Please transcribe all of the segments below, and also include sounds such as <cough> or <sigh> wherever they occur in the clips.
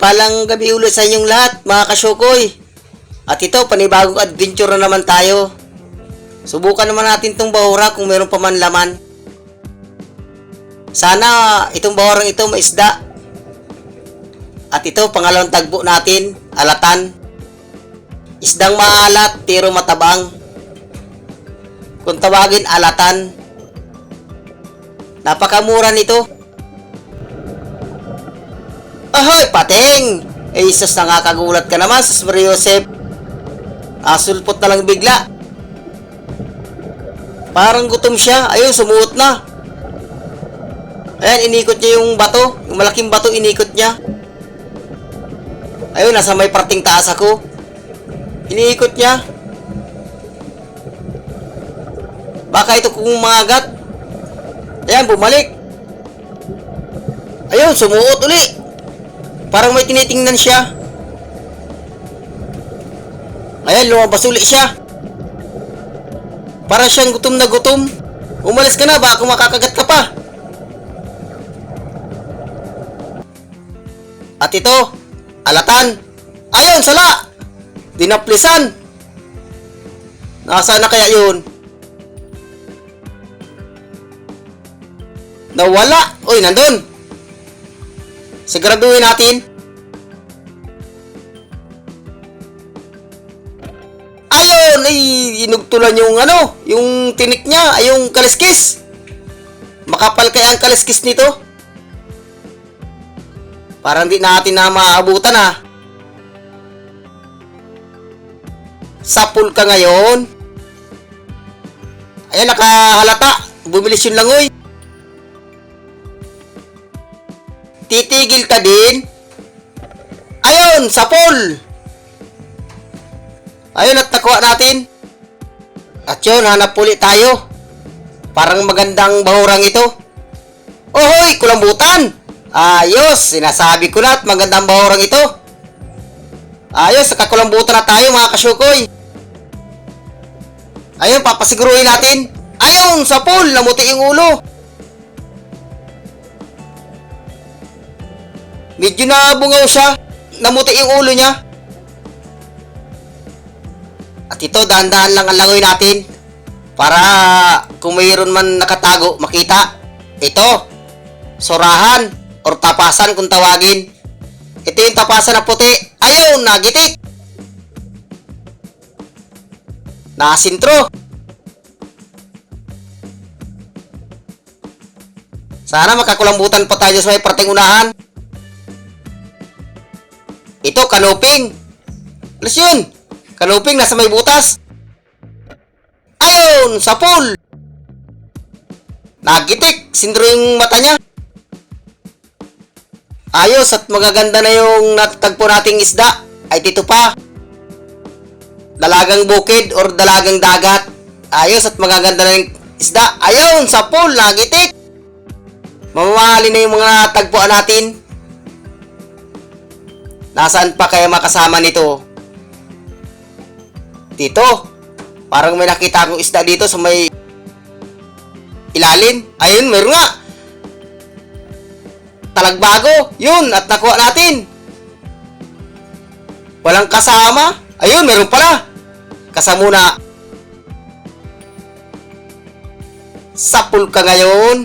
Mapagpalang gabi ulit sa inyong lahat, mga kasyukoy. At ito, panibagong adventure na naman tayo. Subukan naman natin itong bahura kung meron pa man laman. Sana itong bahurang ito maisda. At ito, pangalawang tagbo natin, alatan. Isdang maalat, pero matabang. Kung tawagin, alatan. Napakamura nito. Pating! Eh, isas nakakagulat ka naman, sus Maria Joseph. Asulpot na lang bigla. Parang gutom siya. Ayun, sumuot na. Ayan, inikot niya yung bato. Yung malaking bato, inikot niya. Ayun, nasa may parting taas ako. Iniikot niya. Baka ito kung umagat. Ayan, bumalik. Ayun, sumuot uli. Parang may tinitingnan siya. Ayan, lumabas uli siya. Para siyang gutom na gutom. Umalis ka na, baka makakagat ka pa. At ito, alatan. Ayun, sala! Dinaplisan. Nasaan na kaya yun? Nawala. Uy, nandun. Siguraduhin natin. Ayun, ay inugtulan yung ano, yung tinik niya, ay yung kaliskis. Makapal kaya ang kaliskis nito. Parang di natin na maabutan ah. Sapul ka ngayon. Ayan, nakahalata. Bumilis yung langoy. Titigil ka din. Ayun, sapol. Ayun, at nakuha natin. At yun, hanap ulit tayo. Parang magandang bahurang ito. Ohoy, kulambutan. Ayos, sinasabi ko na at magandang bahurang ito. Ayos, nakakulambutan na tayo mga kasyukoy. Ayun, papasiguruhin natin. Ayun, sapol, namuti yung ulo. Medyo nabungaw siya. Namuti yung ulo niya. At ito, dahan-dahan lang ang langoy natin. Para kung mayroon man nakatago, makita. Ito, surahan or tapasan kung tawagin. Ito yung tapasan na puti. Ayun, nagitik. Nasintro. Sana makakulambutan pa tayo sa may parting unahan. Ito, kanuping. Alas yun. Kanuping nasa may butas. Ayun, sa pool. Nagitik. Sindro yung mata niya. Ayos at magaganda na yung natatagpo nating isda. Ay dito pa. Dalagang bukid or dalagang dagat. Ayos at magaganda na yung isda. Ayun, sa pool. Nagitik. Mamamahali na yung mga tagpuan natin. Nasaan pa kaya makasama nito? Dito. Parang may nakita akong isda dito sa may ilalim. Ayun, meron nga. Talagbago. Yun, at nakuha natin. Walang kasama. Ayun, meron pala. Kasamuna. Sapul ka ngayon.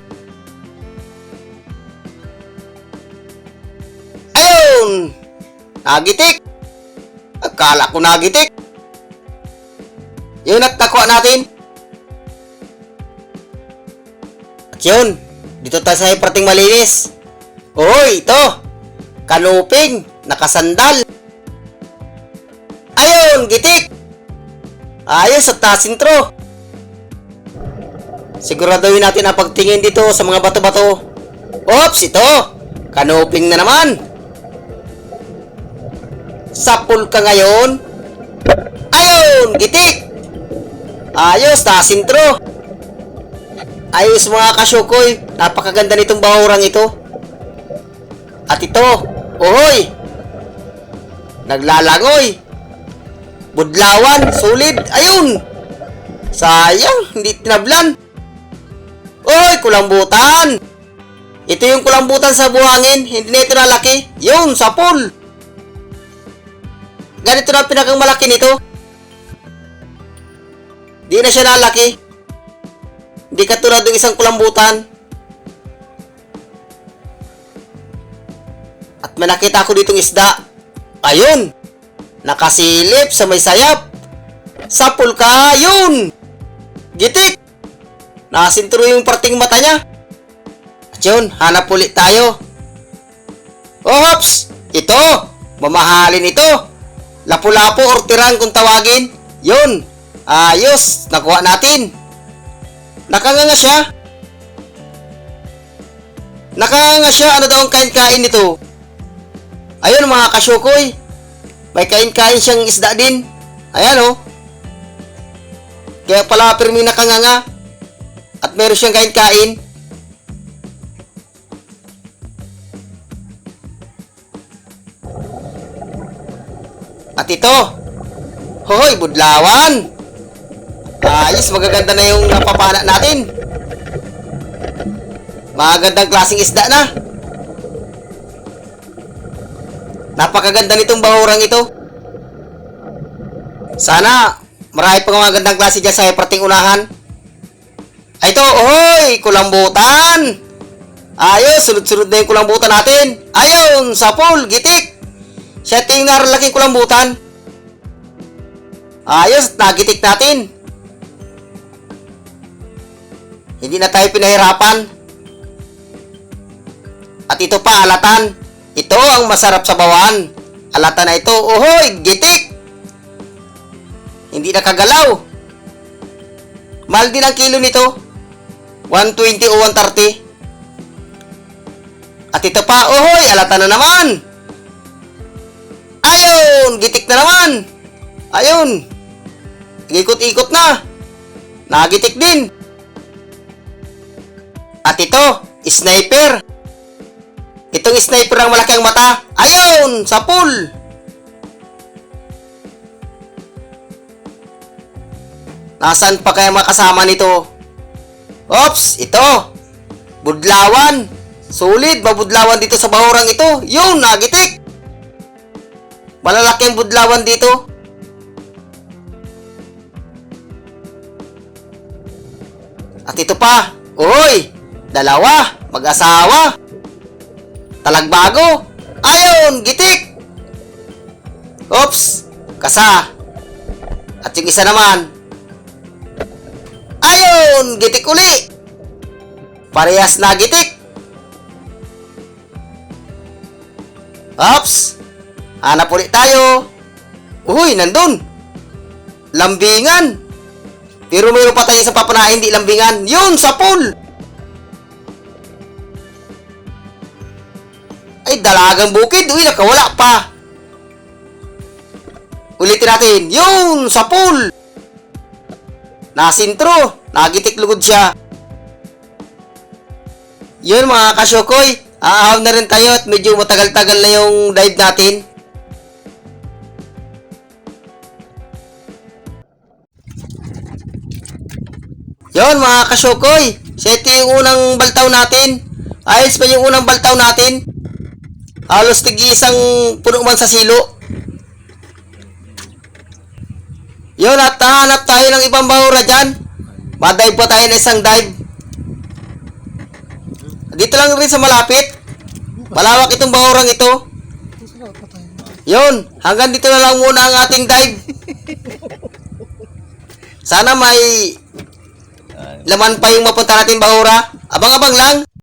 Nagitik. Akala ko nagitik. Yun at nakuha natin. At yun. Dito tayo sa parting malinis. Oy, ito. Kanuping. Nakasandal. Ayun, gitik. Ayos at nasintro. Siguraduhin natin ang pagtingin dito sa mga bato-bato. Ops, ito. Kanuping na naman. Sapul ka ngayon. Ayun, gitik. Ayos, nasintro. Ayos mga kasyukoy. Napakaganda nitong bahurang ito. At ito, ohoy. Naglalangoy. Budlawan, solid. Ayun. Sayang, hindi tinablan. Oy, kulambutan. Ito yung kulambutan sa buhangin. Hindi na ito nalaki. Yun, sa. Ganito na ang pinakang malaki nito. Di na siya nalaki. Di katulad ng isang kulambutan. At may nakita ko ditong isda. Ayun! Nakasilip sa may sayap. Sapul ka! Yun! Gitik! Nakasinturo yung parting mata niya. At yun, hanap ulit tayo. Oh, hops! Ito! Mamahalin ito! Lapu-lapu or tirang kung tawagin. Yun! Ayos! Nakuha natin. Nakanganga siya. Nakanganga siya. Ano daw ang kain-kain nito? Ayun mga kasyukoy. May kain-kain siyang isda din. Ayan oh. Kaya pala pirmi nakanganga. At meron siyang kain-kain. At ito. Hoy, budlawan. Ayos, magaganda na yung napapana natin. Magandang klaseng isda na. Napakaganda nitong bahurang ito. Sana, marami pang magandang klase dyan sa prating unahan. Ay, ito, ohoy, kulambutan. Ayos, sunod-sunod na yung kulambutan natin. Ayun, sapul, gitik. Setting na laking kulambutan. Ayos, nagitik natin. Hindi na tayo pinahirapan. At ito pa, alatan. Ito ang masarap sa bawan. Alatan na ito, uhoy, gitik. Hindi nakagalaw. Mahal din ang kilo nito. 120 o 130. At ito pa, uhoy, alatan na naman. Ayun, gitik na naman. Ayun. Ikot-ikot na. Nagitik din. At ito, sniper. Itong sniper ang malaki ang mata. Ayun, sa pool. Nasaan pa kaya mga kasama nito? Ops, ito. Budlawan. Solid, mabudlawan dito sa bahurang ito. Yun, nagitik. Malalaki ang budlawan dito. At ito pa. Uy, dalawa, mag-asawa. Talagbago. Ayun, gitik. Oops, kasa. At yung isa naman. Ayun, gitik uli. Parehas na gitik. Ops, hanap ulit tayo. Uy, nandun. Lambingan. Pero mayroon pa tayo sa papanahin, hindi lambingan. Yun, sa pool. Ay, dalagang bukid. Uy, nakawala pa. Ulitin natin. Yun, sa pool. Nasintro. Nagitik lugod siya. Yun mga kasyokoy. Aahaw na rin tayo at medyo matagal-tagal na yung dive natin. Yon mga kasyokoy. So ito yung unang baltaw natin. Ayos pa yung unang baltaw natin. Halos tigi isang puno man sa silo. Yun at hanap tayo ng ibang bahura dyan. Madive pa tayo ng isang dive. Dito lang rin sa malapit. Malawak itong bahurang ito. Yun, hanggang dito na lang muna ang ating dive. <laughs> Sana may laman pa yung mapunta natin bahura. Abang-abang lang.